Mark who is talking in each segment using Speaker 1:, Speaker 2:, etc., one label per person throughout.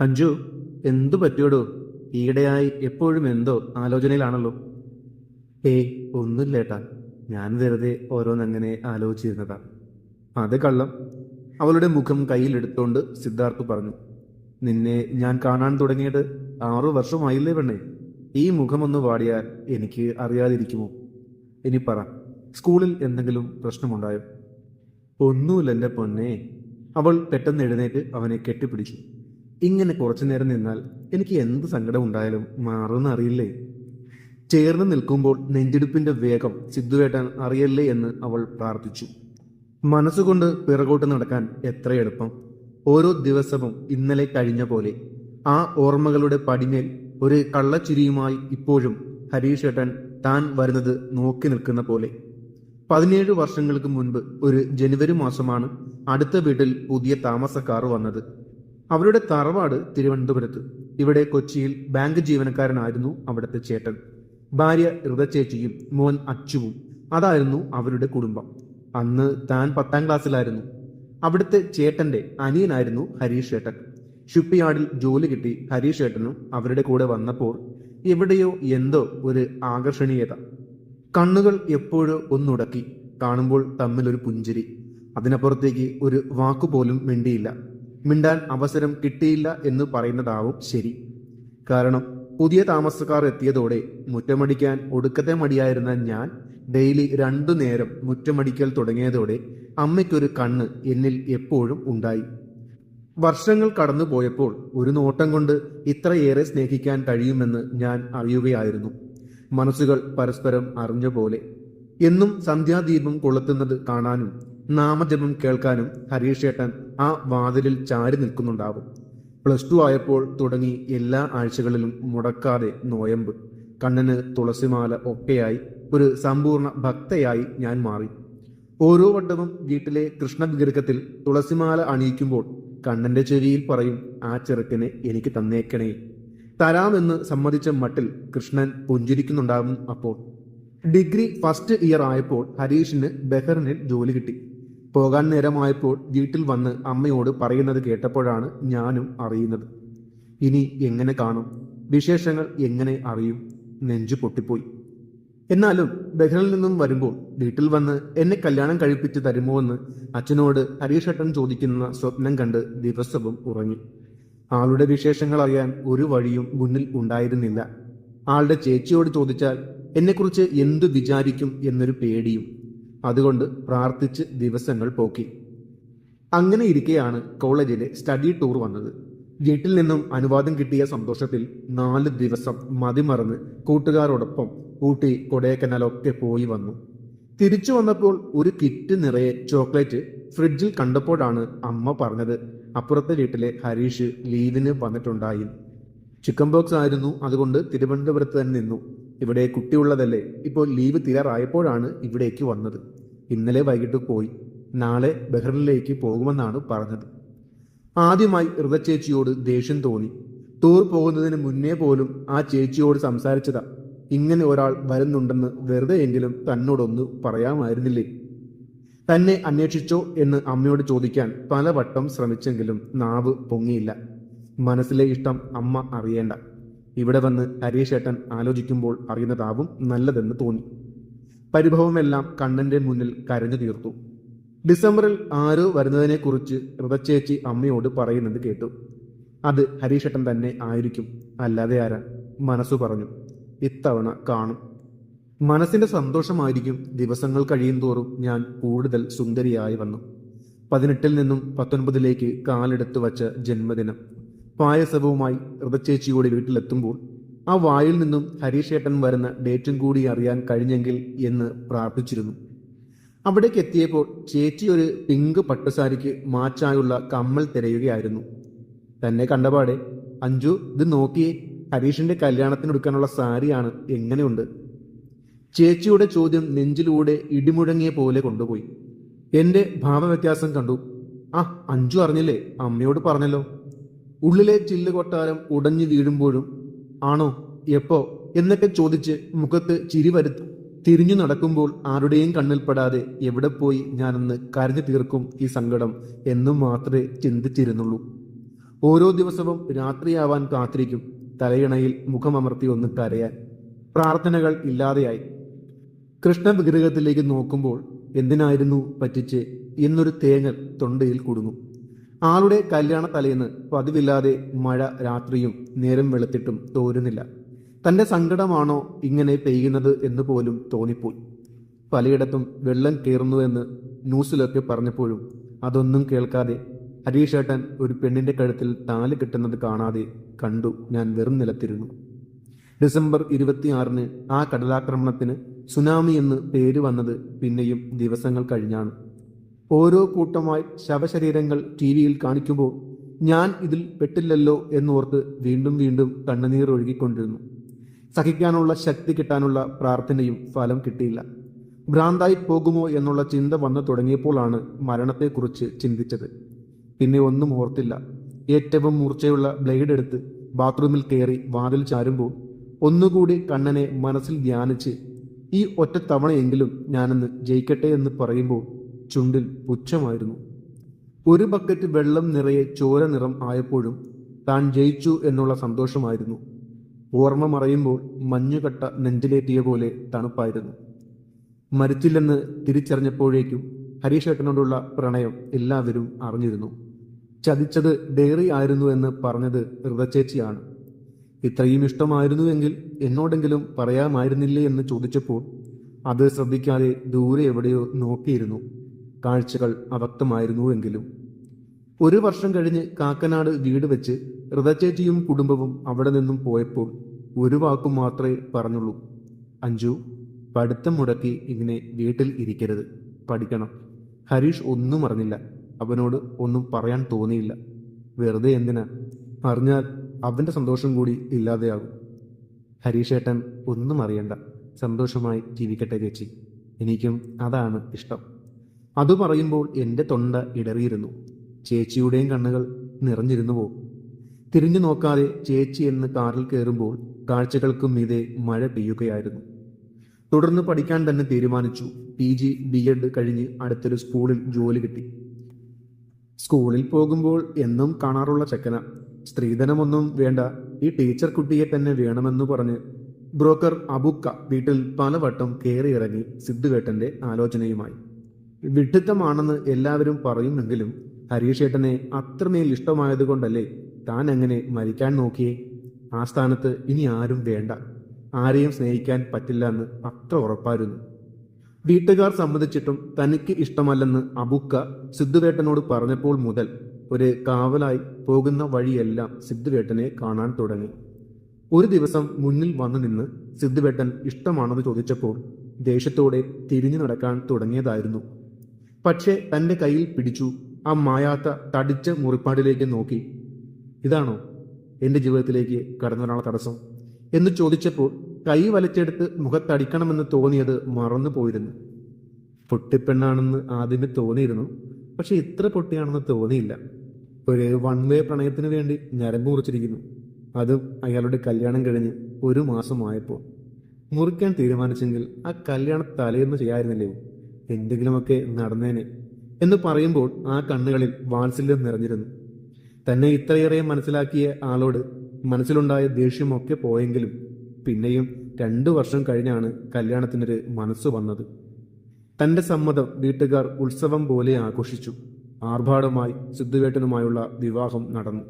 Speaker 1: അഞ്ജു എന്തു പറ്റിയോടോ? ഈയിടെയായി എപ്പോഴും എന്തോ ആലോചനയിലാണല്ലോ. ഏയ് ഒന്നുമില്ലേട്ടാ. ഞാൻ വെറുതെ ഓരോന്നങ്ങനെ ആലോചിച്ചിരുന്നതാ. അത് കള്ളം. അവളുടെ മുഖം കയ്യിലെടുത്തോണ്ട് സിദ്ധാർത്ഥ് പറഞ്ഞു നിന്നെ ഞാൻ കാണാൻ തുടങ്ങിയത് ആറു വർഷമായില്ലേ പെണ്ണേ? ഈ മുഖമൊന്ന് വാടിയാൽ എനിക്ക് അറിയാതിരിക്കുമോ? ഇനി പറ സ്കൂളിൽ എന്തെങ്കിലും പ്രശ്നമുണ്ടായോ? ഒന്നുമില്ല എന്റെ പൊന്നെ. അവൾ പെട്ടെന്ന് എഴുന്നേറ്റ് അവനെ കെട്ടിപ്പിടിച്ചു. ഇങ്ങനെ കുറച്ചു നേരം നിന്നാൽ എനിക്ക് എന്ത് സങ്കടം ഉണ്ടായാലും മാറുമെന്ന് അറിയില്ലേ? ചേർന്ന് നിൽക്കുമ്പോൾ നെഞ്ചിടിപ്പിന്റെ വേഗം സിദ്ധുവേട്ടൻ അറിയല്ലേ എന്ന് അവൾ പ്രാർത്ഥിച്ചു. മനസ്സുകൊണ്ട് പിറകോട്ട് നടക്കാൻ എത്ര എളുപ്പം. ഓരോ ദിവസവും ഇന്നലെ കഴിഞ്ഞ പോലെ. ആ ഓർമ്മകളുടെ പടിമേൽ ഒരു കള്ളച്ചിരിയുമായി ഇപ്പോഴും ഹരീഷ് ഏട്ടൻ താൻ വരുന്നത് നോക്കി നിൽക്കുന്ന പോലെ. പതിനേഴ് വർഷങ്ങൾക്ക് മുൻപ് ഒരു ജനുവരി മാസമാണ് അടുത്ത വീട്ടിൽ പുതിയ താമസക്കാർ വന്നത്. അവരുടെ തറവാട് തിരുവനന്തപുരത്ത്. ഇവിടെ കൊച്ചിയിൽ ബാങ്ക് ജീവനക്കാരനായിരുന്നു അവിടുത്തെ ചേട്ടൻ. ഭാര്യ ഋതചേച്ചിയും മോൻ അച്ചുവും. അതായിരുന്നു അവരുടെ കുടുംബം. അന്ന് താൻ പത്താം ക്ലാസ്സിലായിരുന്നു. അവിടുത്തെ ചേട്ടന്റെ അനിയനായിരുന്നു ഹരീഷ് ഏട്ടൻ ഷുപ്പിയാടിൽ ജോലി കിട്ടി ഹരീഷ് ഏട്ടനും അവരുടെ കൂടെ വന്നപ്പോൾ എവിടെയോ എന്തോ ഒരു ആകർഷണീയത. കണ്ണുകൾ എപ്പോഴോ ഒന്നുടക്കി കാണുമ്പോൾ തമ്മിലൊരു പുഞ്ചിരി. അതിനപ്പുറത്തേക്ക് ഒരു വാക്കുപോലും മിണ്ടിയില്ല. മിണ്ടാൻ അവസരം കിട്ടിയില്ല എന്ന് പറയുന്നതാവും ശരി. കാരണം പുതിയ താമസക്കാർ എത്തിയതോടെ മുറ്റമടിക്കാൻ ഒടുക്കത്തെ മടിയായിരുന്ന ഞാൻ ഡെയിലി രണ്ടു നേരം മുറ്റമടിക്കൽ തുടങ്ങിയതോടെ അമ്മയ്ക്കൊരു കണ്ണ് എന്നിൽ എപ്പോഴും ഉണ്ടായി. വർഷങ്ങൾ കടന്നുപോയപ്പോൾ ഒരു നോട്ടം കൊണ്ട് ഇത്രയേറെ സ്നേഹിക്കാൻ കഴിയുമെന്ന് ഞാൻ അറിയുകയായിരുന്നു. മനസ്സുകൾ പരസ്പരം അറിഞ്ഞ പോലെ. എന്നും സന്ധ്യാദീപം കൊളുത്തുന്നത് കാണാനും നാമജപം കേൾക്കാനും ഹരീഷേട്ടൻ ആ വാതിലിൽ ചാരി നിൽക്കുന്നുണ്ടാവും. പ്ലസ് ടു ആയപ്പോൾ തുടങ്ങി എല്ലാ ആഴ്ചകളിലും മുടക്കാതെ നോയമ്പ്. കണ്ണന് തുളസിമാല ഒക്കെയായി ഒരു സമ്പൂർണ ഭക്തയായി ഞാൻ മാറി. ഓരോ വട്ടവും വീട്ടിലെ കൃഷ്ണവിഗ്രഹത്തിൽ തുളസിമാല അണിയിക്കുമ്പോൾ കണ്ണന്റെ ചെവിയിൽ പറയും ആ ചെറുക്കനെ എനിക്ക് തന്നേക്കണേ. തരാമെന്ന് സമ്മതിച്ച മട്ടിൽ കൃഷ്ണൻ പുഞ്ചിരിക്കുന്നുണ്ടാകും അപ്പോൾ. ഡിഗ്രി ഫസ്റ്റ് ഇയർ ആയപ്പോൾ ഹരീഷിന് ബെഹറിനിൽ ജോലി കിട്ടി. പോകാൻ നേരമായപ്പോൾ വീട്ടിൽ വന്ന് അമ്മയോട് പറയുന്നത് കേട്ടപ്പോഴാണ് ഞാനും അറിയുന്നത്. ഇനി എങ്ങനെ കാണും? വിശേഷങ്ങൾ എങ്ങനെ അറിയും? നെഞ്ചു പൊട്ടിപ്പോയി. എന്നാലും ബഹ്റിൽ നിന്നും വരുമ്പോൾ വീട്ടിൽ വന്ന് എന്നെ കല്യാണം കഴിപ്പിച്ച് തരുമോ എന്ന് അച്ഛനോട് ഹരീഷട്ടൻ ചോദിക്കുന്ന സ്വപ്നം കണ്ട് ദിവസവും ഉറങ്ങി. ആളുടെ വിശേഷങ്ങൾ അറിയാൻ ഒരു വഴിയും മുന്നിൽ ഉണ്ടായിരുന്നില്ല. ആളുടെ ചേച്ചിയോട് ചോദിച്ചാൽ എന്നെക്കുറിച്ച് എന്തു വിചാരിക്കും? എന്നൊരു പേടിയും അതുകൊണ്ട് പ്രാർത്ഥിച്ച് ദിവസങ്ങൾ പോക്കി. അങ്ങനെ ഇരിക്കെയാണ് കോളേജിലെ സ്റ്റഡി ടൂർ വന്നത്. വീട്ടിൽ നിന്നും അനുവാദം കിട്ടിയ സന്തോഷത്തിൽ നാല് ദിവസം മതിമറന്ന് കൂട്ടുകാരോടൊപ്പം ഊട്ടി കൊടൈക്കനാലൊക്കെ പോയി വന്നു. തിരിച്ചു വന്നപ്പോൾ ഒരു കിറ്റ് നിറയെ ചോക്ലേറ്റ് ഫ്രിഡ്ജിൽ കണ്ടപ്പോഴാണ് അമ്മ പറഞ്ഞത്. അപ്പുറത്തെ വീട്ടിലെ ഹരീഷ് ലീവിന് വന്നിട്ടുണ്ടായി. ചിക്കൻ ബോക്സ് ആയിരുന്നു. അതുകൊണ്ട് തിരുവനന്തപുരത്ത് തന്നെ നിന്നു. ഇവിടെ കുട്ടിയുള്ളതല്ലേ? ഇപ്പോൾ ലീവ് തീരാറായപ്പോഴാണ് ഇവിടേക്ക് വന്നത്. ഇന്നലെ വൈകിട്ട് പോയി. നാളെ ബഹ്റിനിലേക്ക് പോകുമെന്നാണ് പറഞ്ഞത്. ആദ്യമായി ഋതചേച്ചിയോട് ദേഷ്യം തോന്നി. ടൂർ പോകുന്നതിന് മുന്നേ പോലും ആ ചേച്ചിയോട് സംസാരിച്ചതാ. ഇങ്ങനെ ഒരാൾ വരുന്നുണ്ടെന്ന് വെറുതെ എങ്കിലും തന്നോടൊന്ന് പറയാമായിരുന്നില്ലേ? തന്നെ അന്വേഷിച്ചോ എന്ന് അമ്മയോട് ചോദിക്കാൻ പലവട്ടം ശ്രമിച്ചെങ്കിലും നാവ് പൊങ്ങിയില്ല. മനസ്സിലെ ഇഷ്ടം അമ്മ അറിയേണ്ട. ഇവിടെ വന്ന് ഹരീഷേട്ടൻ ആലോചിക്കുമ്പോൾ അറിയുന്നതാവും നല്ലതെന്ന് തോന്നി. പരിഭവമെല്ലാം കണ്ണന്റെ മുന്നിൽ കരഞ്ഞു തീർത്തു. ഡിസംബറിൽ ആരോ വരുന്നതിനെക്കുറിച്ച് ഋതച്ചേച്ചി അമ്മയോട് പറയുന്നത് കേട്ടു. അത് ഹരീഷേട്ടൻ തന്നെ ആയിരിക്കും. അല്ലാതെ ആരാ? മനസ്സു പറഞ്ഞു. ഇത്തവണ കാണും. മനസ്സിന്റെ സന്തോഷമായിരിക്കും ദിവസങ്ങൾ കഴിയും തോറും ഞാൻ കൂടുതൽ സുന്ദരിയായി വന്നു. പതിനെട്ടിൽ നിന്നും പത്തൊൻപതിലേക്ക് കാലെടുത്തു വച്ച ജന്മദിനം. പായസവുമായി ഋതച്ചേച്ചിയോട് വീട്ടിലെത്തുമ്പോൾ ആ വായിൽ നിന്നും ഹരീഷേട്ടൻ വരുന്ന ഡേറ്റും കൂടി അറിയാൻ കഴിഞ്ഞെങ്കിൽ എന്ന് പ്രാർത്ഥിച്ചിരുന്നു. അവിടേക്ക് എത്തിയപ്പോൾ ചേച്ചി ഒരു പിങ്ക് പട്ടുസാരിക്ക് മാച്ചായുള്ള കമ്മൽ തിരയുകയായിരുന്നു. തന്നെ കണ്ടപാടെ അഞ്ജു ഇത് നോക്കിയേ ഹരീഷിന്റെ കല്യാണത്തിനെടുക്കാനുള്ള സാരിയാണ് എങ്ങനെയുണ്ട്? ചേച്ചിയുടെ ചോദ്യം നെഞ്ചിലൂടെ ഇടിമുഴങ്ങിയ പോലെ കൊണ്ടുപോയി. എന്റെ ഭാവവ്യത്യാസം കണ്ടു. ആ അഞ്ജു അറിഞ്ഞില്ലേ? അമ്മയോട് പറഞ്ഞല്ലോ. ഉള്ളിലെ ചില്ല് കൊട്ടാരം ഉടഞ്ഞു വീഴുമ്പോഴും ആണോ എപ്പോ എന്നൊക്കെ ചോദിച്ച് മുഖത്ത് ചിരി വരുത്തി തിരിഞ്ഞു നടക്കുമ്പോൾ ആരുടെയും കണ്ണിൽപ്പെടാതെ എവിടെ പോയി ഞാനൊന്ന് കരഞ്ഞു തീർക്കും ഈ സങ്കടം എന്നും മാത്രമേ ചിന്തിച്ചിരുന്നുള്ളൂ. ഓരോ ദിവസവും രാത്രിയാവാൻ കാത്തിരിക്കും തലയിണയിൽ മുഖമമർത്തി ഒന്ന് കരയാൻ. പ്രാർത്ഥനകൾ ഇല്ലാതെയായി. കൃഷ്ണ വിഗ്രഹത്തിലേക്ക് നോക്കുമ്പോൾ എന്തിനായിരുന്നു പറ്റിച്ച് എന്നൊരു തേങ്ങൽ തൊണ്ടയിൽ കുടുങ്ങും. ആളുടെ കല്യാണ തലേന്ന് പതിവില്ലാതെ മഴ രാത്രിയും നേരം വെളുത്തിട്ടും തോരുന്നില്ല. തന്റെ സങ്കടമാണോ ഇങ്ങനെ പെയ്യുന്നത് എന്ന് പോലും തോന്നിപ്പോയി. പലയിടത്തും വെള്ളം കയറുന്നുവെന്ന് ന്യൂസിലൊക്കെ പറഞ്ഞപ്പോഴും അതൊന്നും കേൾക്കാതെ ഹരീഷേട്ടൻ ഒരു പെണ്ണിന്റെ കഴുത്തിൽ താൽ കിട്ടുന്നത് കാണാതെ കണ്ടു ഞാൻ വെറും നിലത്തിരുന്നു. ഡിസംബർ ഇരുപത്തിയാറിന് ആ കടലാക്രമണത്തിന് സുനാമി എന്ന് പേര് വന്നത് പിന്നെയും ദിവസങ്ങൾ കഴിഞ്ഞാണ്. ഓരോ കൂട്ടമായി ശവശരീരങ്ങൾ ടി വിയിൽ കാണിക്കുമ്പോൾ ഞാൻ ഇതിൽ പെട്ടില്ലല്ലോ എന്നോർത്ത് വീണ്ടും വീണ്ടും കണ്ണുനീർ ഒഴുകിക്കൊണ്ടിരുന്നു. സഹിക്കാനുള്ള ശക്തി കിട്ടാനുള്ള പ്രാർത്ഥനയും ഫലം കിട്ടിയില്ല. ഭ്രാന്തായി പോകുമോ എന്നുള്ള ചിന്ത വന്നു തുടങ്ങിയപ്പോഴാണ് മരണത്തെക്കുറിച്ച് ചിന്തിച്ചത്. പിന്നെ ഒന്നും ഓർത്തില്ല. ഏറ്റവും മൂർച്ചയുള്ള ബ്ലേഡ് എടുത്ത് ബാത്റൂമിൽ കയറി വാതിൽ ചാരുമ്പോൾ ഒന്നുകൂടി കണ്ണനെ മനസ്സിൽ ധ്യാനിച്ച് ഈ ഒറ്റ തവണയെങ്കിലും ഞാനൊന്ന് ജയിക്കട്ടെ എന്ന് പറയുമ്പോൾ ചുണ്ടിൽ പുച്ഛമായിരുന്നു. ഒരു ബക്കറ്റ് വെള്ളം നിറയെ ചോര നിറം ആയപ്പോഴും താൻ ജയിച്ചു എന്നുള്ള സന്തോഷമായിരുന്നു. ഓർമ്മ മറയുമ്പോൾ മഞ്ഞുകട്ട നെഞ്ചിലേറ്റിയ പോലെ തണുപ്പായിരുന്നു. മരിച്ചില്ലെന്ന് തിരിച്ചറിഞ്ഞപ്പോഴേക്കും ഹരീഷേട്ടനോടുള്ള പ്രണയം എല്ലാവരും അറിഞ്ഞിരുന്നു. ചതിച്ചത് ഡയറി ആയിരുന്നു എന്ന് പറഞ്ഞത് ഋതചേച്ചിയാണ് ഇത്രയും ഇഷ്ടമായിരുന്നുവെങ്കിൽ എന്നോടെങ്കിലും പറയാമായിരുന്നില്ലേ എന്ന് ചോദിച്ചപ്പോൾ അത് ശ്രദ്ധിക്കാതെ ദൂരെ എവിടെയോ നോക്കിയിരുന്നു. കാഴ്ചകൾ അവക്തമായിരുന്നുവെങ്കിലും. ഒരു വർഷം കഴിഞ്ഞ് കാക്കനാട് വീട് വെച്ച് ഋതചേറ്റിയും കുടുംബവും അവിടെ നിന്നും പോയപ്പോൾ ഒരു വാക്കും മാത്രമേ പറഞ്ഞുള്ളൂ. അഞ്ജു പഠിത്തം മുടക്കി ഇങ്ങനെ വീട്ടിൽ ഇരിക്കരുത്. പഠിക്കണം. ഹരീഷ് ഒന്നും അറിഞ്ഞില്ല. അവനോട് ഒന്നും പറയാൻ തോന്നിയില്ല. വെറുതെ എന്തിനാ? അറിഞ്ഞാൽ അവന്റെ സന്തോഷം കൂടി ഇല്ലാതെയാകും. ഹരീഷേട്ടൻ ഒന്നും അറിയണ്ട. സന്തോഷമായി ജീവിക്കട്ടെ ചേച്ചി. എനിക്കും അതാണ് ഇഷ്ടം. അത് പറയുമ്പോൾ എന്റെ തൊണ്ട ഇടറിയിരുന്നു. ചേച്ചിയുടെയും കണ്ണുകൾ നിറഞ്ഞിരുന്നുവോ തിരിഞ്ഞു നോക്കാതെ ചേച്ചി എന്ന് കാറിൽ കയറുമ്പോൾ കാഴ്ചകൾക്കും മീതെ മഴ പെയ്യുകയായിരുന്നു. തുടർന്ന് പഠിക്കാൻ തന്നെ തീരുമാനിച്ചു. പി ജി ബി എഡ് കഴിഞ്ഞ് അടുത്തൊരു സ്കൂളിൽ ജോലി കിട്ടി. സ്കൂളിൽ പോകുമ്പോൾ എന്നും കാണാറുള്ള ചെക്കന. സ്ത്രീധനമൊന്നും വേണ്ട. ഈ ടീച്ചർ കുട്ടിയെ തന്നെ വേണമെന്ന് പറഞ്ഞ് ബ്രോക്കർ അബുക്ക വീട്ടിൽ പലവട്ടം കയറി ഇറങ്ങി സിദ്ധുവേട്ടന്റെ ആലോചനയുമായി. വിഡ്ഢിത്തമാണെന്ന് എല്ലാവരും പറയുമെങ്കിലും ഹരീഷേട്ടനെ അത്രമേൽ ഇഷ്ടമായതുകൊണ്ടല്ലേ താൻ അങ്ങനെ മരിക്കാൻ നോക്കിയേ? ആ സ്ഥാനത്ത് ഇനി ആരും വേണ്ട. ആരെയും സ്നേഹിക്കാൻ പറ്റില്ല എന്ന് അത്ര ഉറപ്പായിരുന്നു. വീട്ടുകാർ സമ്മതിച്ചിട്ടും തനിക്ക് ഇഷ്ടമല്ലെന്ന് അബുക്ക സിദ്ധുവേട്ടനോട് പറഞ്ഞപ്പോൾ മുതൽ ഒരു കാവലായി പോകുന്ന വഴിയെല്ലാം സിദ്ധുവേട്ടനെ കാണാൻ തുടങ്ങി. ഒരു ദിവസം മുന്നിൽ വന്നു നിന്ന് സിദ്ധുവേട്ടൻ ഇഷ്ടമാണെന്ന് ചോദിച്ചപ്പോൾ ദേഷ്യത്തോടെ തിരിഞ്ഞു നടക്കാൻ തുടങ്ങിയതായിരുന്നു. പക്ഷേ തന്റെ കയ്യിൽ പിടിച്ചു. ആ മായാത്ത തടിച്ച മുറിപ്പാടിലേക്ക് നോക്കി. ഇതാണോ എന്റെ ജീവിതത്തിലേക്ക് കടന്നു വരാനുള്ള തടസ്സം? എന്ന് ചോദിച്ചപ്പോൾ കൈ വലച്ചെടുത്ത് മുഖത്തടിക്കണമെന്ന് തോന്നിയത് മറന്നു പോയിരുന്നു. പൊട്ടിപ്പെണ്ണാണെന്ന് ആദ്യമേ തോന്നിയിരുന്നു. പക്ഷെ ഇത്ര പൊട്ടിയാണെന്ന് തോന്നിയില്ല. ഒരു വൺ വേ പ്രണയത്തിന് വേണ്ടി ഞരമ്പ് മുറിച്ചിരിക്കുന്നു. അതും അയാളുടെ കല്യാണം കഴിഞ്ഞ് ഒരു മാസമായപ്പോൾ. മുറിക്കാൻ തീരുമാനിച്ചെങ്കിൽ ആ കല്യാണ തലേന്ന് ചെയ്യായിരുന്നില്ലേ? എന്തെങ്കിലുമൊക്കെ നടന്നേനെ എന്ന് പറയുമ്പോൾ ആ കണ്ണുകളിൽ വാത്സല്യം നിറഞ്ഞിരുന്നു. തന്നെ ഇത്രയേറെ മനസ്സിലാക്കിയ ആളോട് മനസ്സിലുണ്ടായ ദേഷ്യമൊക്കെ പോയെങ്കിലും പിന്നെയും രണ്ടു വർഷം കഴിഞ്ഞാണ് കല്യാണത്തിനൊരു മനസ്സ് വന്നത്. തന്റെ സമ്മതം വീട്ടുകാർ ഉത്സവം പോലെ ആഘോഷിച്ചു. ആർഭാടമായി സിദ്ധുവേട്ടനുമായുള്ള വിവാഹം നടന്നു.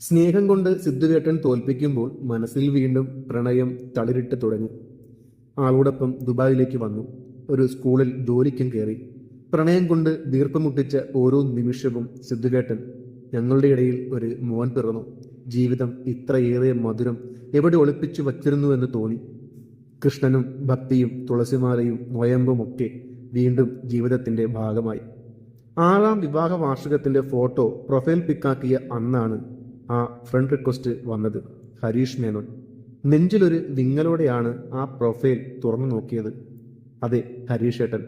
Speaker 1: സ്നേഹം കൊണ്ട് സിദ്ധുവേട്ടൻ തോൽപ്പിക്കുമ്പോൾ മനസ്സിൽ വീണ്ടും പ്രണയം തളിരിട്ട് തുടങ്ങി. ആളോടൊപ്പം ദുബായിലേക്ക് വന്നു. ഒരു സ്കൂളിൽ ജോലിക്കും കയറി പ്രണയം കൊണ്ട് ദീർഘമുട്ടിച്ച ഓരോ നിമിഷവും സിദ്ധുകേട്ടൻ ഞങ്ങളുടെ ഇടയിൽ ഒരു മോൻ പിറന്നു. ജീവിതം ഇത്രയേറെ മധുരം എവിടെ ഒളിപ്പിച്ചു വച്ചിരുന്നു എന്ന് തോന്നി. കൃഷ്ണനും ഭക്തിയും തുളസിമാലയും മൊയമ്പും ഒക്കെ വീണ്ടും ജീവിതത്തിന്റെ ഭാഗമായി. ആറാം വിവാഹ വാർഷികത്തിന്റെ ഫോട്ടോ പ്രൊഫൈൽ പിക്കാക്കിയ അന്നാണ് ആ ഫ്രണ്ട് റിക്വസ്റ്റ് വന്നത്. ഹരീഷ് മേനോൻ. നെഞ്ചിലൊരു വിങ്ങലോടെയാണ് ആ പ്രൊഫൈൽ തുറന്നു നോക്കിയത്. അതെ ഹരീഷേട്ടൻ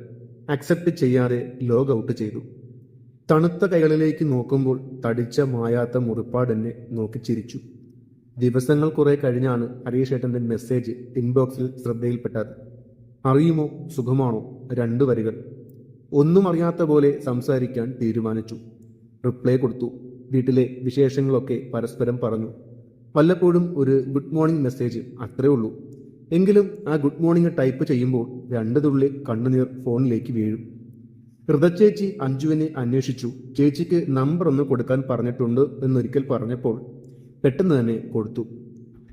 Speaker 1: അക്സെപ്റ്റ് ചെയ്യാതെ ലോഗ് ഔട്ട് ചെയ്തു. തണുത്ത കൈകളിലേക്ക് നോക്കുമ്പോൾ തടിച്ച മായാത്ത മുറിപ്പാട് എന്നെ നോക്കി ചിരിച്ചു. ദിവസങ്ങൾ കുറെ കഴിഞ്ഞാണ് ഹരീഷേട്ടന്റെ മെസ്സേജ് ഇൻബോക്സിൽ ശ്രദ്ധയിൽപ്പെട്ടത്. അറിയുമോ സുഖമാണോ രണ്ടു വരികൾ. ഒന്നും അറിയാത്ത പോലെ സംസാരിക്കാൻ തീരുമാനിച്ചു. റിപ്ലൈ കൊടുത്തു. വീട്ടിലെ വിശേഷങ്ങളൊക്കെ പരസ്പരം പറഞ്ഞു. വല്ലപ്പോഴും ഒരു ഗുഡ് മോർണിംഗ് മെസ്സേജ് അത്രേ ഉള്ളൂ. എങ്കിലും ആ ഗുഡ് മോർണിംഗ് ടൈപ്പ് ചെയ്യുമ്പോൾ രണ്ട് തുള്ളി കണ്ണുനീർ ഫോണിലേക്ക് വീഴും. ഹൃദച്ചേച്ചി അഞ്ജുവിനെ അന്വേഷിച്ചു. ചേച്ചിക്ക് നമ്പർ ഒന്ന് കൊടുക്കാൻ പറഞ്ഞിട്ടുണ്ട് എന്നൊരിക്കൽ പറഞ്ഞപ്പോൾ പെട്ടെന്ന് തന്നെ കൊടുത്തു.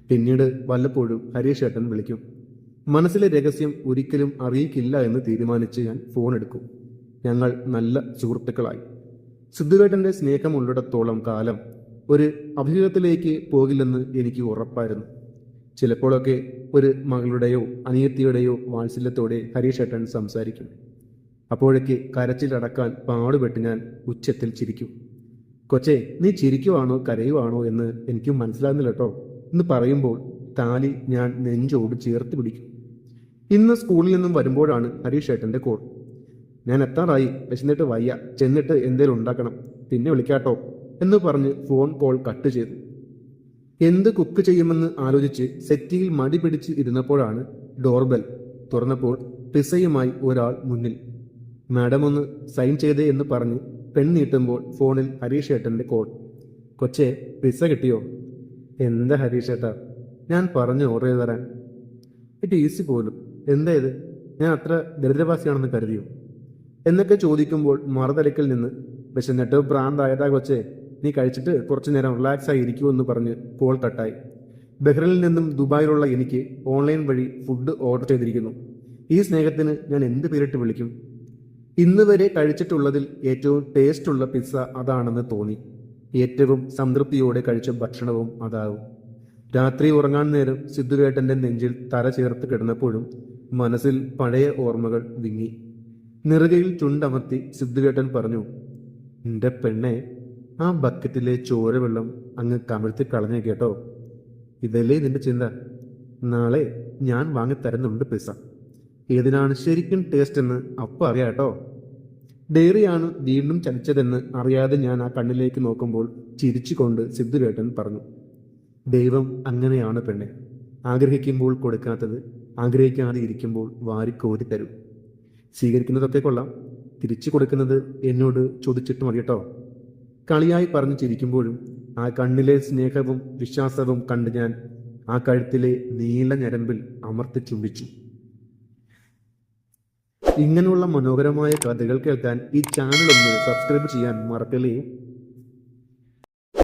Speaker 1: പിന്നീട് വല്ലപ്പോഴും ഹരീഷ് ഏട്ടൻ വിളിക്കും. മനസ്സിലെ രഹസ്യം ഒരിക്കലും അറിയിക്കില്ല എന്ന് തീരുമാനിച്ച് ഞാൻ ഫോൺ എടുക്കും. ഞങ്ങൾ നല്ല സുഹൃത്തുക്കളായി. സിദ്ധുവേട്ടന്റെ സ്നേഹമുള്ളിടത്തോളം കാലം ഒരു അഭിമുഖത്തിലേക്ക് പോകില്ലെന്ന് എനിക്ക് ഉറപ്പായിരുന്നു. ചിലപ്പോഴൊക്കെ ഒരു മകളുടെയോ അനിയത്തിയുടെയോ വാത്സല്യത്തോടെ ഹരീഷ് ഏട്ടൻ സംസാരിക്കും. അപ്പോഴേക്ക് കരച്ചിലടക്കാൻ പാടുപെട്ട് ഞാൻ ഉച്ചത്തിൽ ചിരിക്കും. കൊച്ചെ നീ ചിരിക്കുവാണോ കരയുവാണോ എന്ന് എനിക്ക് മനസ്സിലാകുന്നില്ല കേട്ടോ എന്ന് പറയുമ്പോൾ താലി ഞാൻ നെഞ്ചോട് ചേർത്ത് പിടിക്കും. ഇന്ന് സ്കൂളിൽ നിന്നും വരുമ്പോഴാണ് ഹരീഷ് ഏട്ടന്റെ കോൾ. ഞാൻ എത്താറായി വിശന്നിട്ട് വയ്യ ചെന്നിട്ട് എന്തേലും ഉണ്ടാക്കണം പിന്നെ വിളിക്കാട്ടോ എന്ന് പറഞ്ഞ് ഫോൺ കോൾ കട്ട് ചെയ്തു. എന്ത് കുക്ക് ചെയ്യുമെന്ന് ആലോചിച്ച് സെറ്റിയിൽ മടി പിടിച്ച് ഇരുന്നപ്പോഴാണ് ഡോർബെൽ തുറന്നപ്പോൾ പിസയുമായി ഒരാൾ മുന്നിൽ. മാഡം ഒന്ന് സൈൻ ചെയ്തേ എന്ന് പറഞ്ഞ് പെൺ നീട്ടുമ്പോൾ ഫോണിൽ ഹരീഷ് ഏട്ടന്റെ കോൾ കൊച്ചേ പിസ കിട്ടിയോ? എന്താ ഹരീഷ് ഏട്ടാ ഞാൻ പറഞ്ഞു ഓർഡർ ചെയ്ത് തരാൻ. ഇറ്റ് ഈസി പോലും. എന്താ ഇത്? ഞാൻ അത്ര ദരിദ്രവാസിയാണെന്ന് കരുതിയോ? എന്നൊക്കെ ചോദിക്കുമ്പോൾ മറുതലക്കിൽ നിന്ന് വിശന്നിട്ട് ഭ്രാന്തായതാ കൊച്ചേ. നീ കഴിച്ചിട്ട് കുറച്ചു നേരം റിലാക്സ് ആയി എന്ന് പറഞ്ഞ് കോൾ തട്ടായി ബഹ്റിനിൽ നിന്നും ദുബായിലുള്ള എനിക്ക് ഓൺലൈൻ വഴി ഫുഡ് ഓർഡർ ചെയ്തിരിക്കുന്നു. ഈ സ്നേഹത്തിന് ഞാൻ എന്ത് പേരിട്ട് വിളിക്കും? ഇന്ന് വരെ കഴിച്ചിട്ടുള്ളതിൽ ഏറ്റവും ടേസ്റ്റ് ഉള്ള പിസ്സ അതാണെന്ന് തോന്നി. ഏറ്റവും സംതൃപ്തിയോടെ കഴിച്ച ഭക്ഷണവും അതാവും രാത്രി ഉറങ്ങാൻ നേരം സിദ്ധുവേട്ടന്റെ നെഞ്ചിൽ തല ചേർത്ത് കിടന്നപ്പോഴും മനസ്സിൽ പഴയ ഓർമ്മകൾ വിങ്ങി. നെറുകയിൽ ചുണ്ടമർത്തി സിദ്ധുവേട്ടൻ പറഞ്ഞു എന്റെ പെണ്ണെ ആ ബക്കറ്റിലെ ചോരവെള്ളം അങ്ങ് കമിഴ്ത്തി കളഞ്ഞേ കേട്ടോ. ഇതല്ലേ നിന്റെ ചിന്ത? നാളെ ഞാൻ വാങ്ങി തരുന്നുണ്ട് പിസ്സ. ഏതിനാണ് ശരിക്കും ടേസ്റ്റ് എന്ന് അപ്പം അറിയാട്ടോ ഡയറിയാണ് വീണ്ടും ചലിച്ചതെന്ന് അറിയാതെ ഞാൻ ആ കണ്ണിലേക്ക് നോക്കുമ്പോൾ ചിരിച്ചുകൊണ്ട് സിദ്ധുവേട്ടൻ പറഞ്ഞു ദൈവം അങ്ങനെയാണ് പെണ്ണെ. ആഗ്രഹിക്കുമ്പോൾ കൊടുക്കാത്തത് ആഗ്രഹിക്കാതെ ഇരിക്കുമ്പോൾ വാരിക്കോരി തരും. സ്വീകരിക്കുന്നതൊക്കെ കൊള്ളാം. തിരിച്ചു കൊടുക്കുന്നത് എന്നോട് ചോദിച്ചിട്ട് മതി കേട്ടോ. കളിയായി പറഞ്ഞു ചിരിക്കുമ്പോഴും ആ കണ്ണിലെ സ്നേഹവും വിശ്വാസവും കണ്ട് ഞാൻ ആ കഴുത്തിലെ നീല ഞരമ്പിൽ അമർത്തി ചുംബിച്ചു. ഇങ്ങനെയുള്ള മനോഹരമായ കഥകൾ കേൾക്കാൻ ഈ ചാനൽ ഒന്ന് സബ്സ്ക്രൈബ് ചെയ്യാൻ മറക്കല്ലേ?